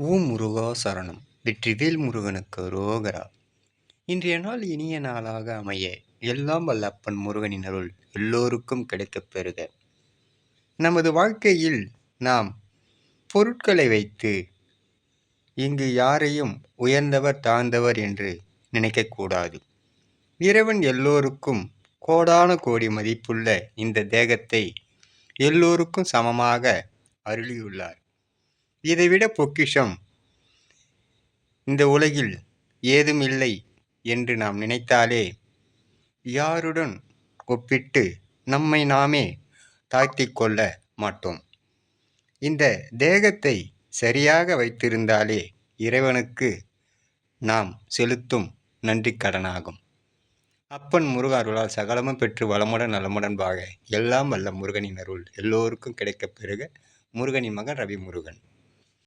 ஓம் முருகா சரணம். வெற்றிவேல் முருகனுக்கு ரோகரா. இன்றைய நாள் இனிய நாளாக அமைய எல்லாம் வல்ல அப்பன் முருகனின் அருள் எல்லோருக்கும் கிடைக்கப் பெறுக. நமது வாழ்க்கையில் நாம் பொருட்களை வைத்து இங்கு யாரையும் உயர்ந்தவர் தாழ்ந்தவர் என்று நினைக்கக்கூடாது இறைவன் எல்லோருக்கும் கோடான கோடி மதிப்புள்ள இந்த தேகத்தை எல்லோருக்கும் சமமாக அருளியுள்ளார். இதைவிட பொக்கிஷம். இந்த உலகில் ஏதும் இல்லை என்று நாம் நினைத்தாலே யாருடன் ஒப்பிட்டு நம்மை நாமே தாழ்த்தி கொள்ள மாட்டோம். இந்த தேகத்தை சரியாக வைத்திருந்தாலே இறைவனுக்கு நாம் செலுத்தும் நன்றி கடனாகும் அப்பன் முருக அருளால் சகலமும் பெற்று வளமுடன் நலமுடன்பாக எல்லாம் வல்ல முருகனின் அருள் எல்லோருக்கும் கிடைக்கப் பெறுக. முருகனின் மகன் ரவி முருகன்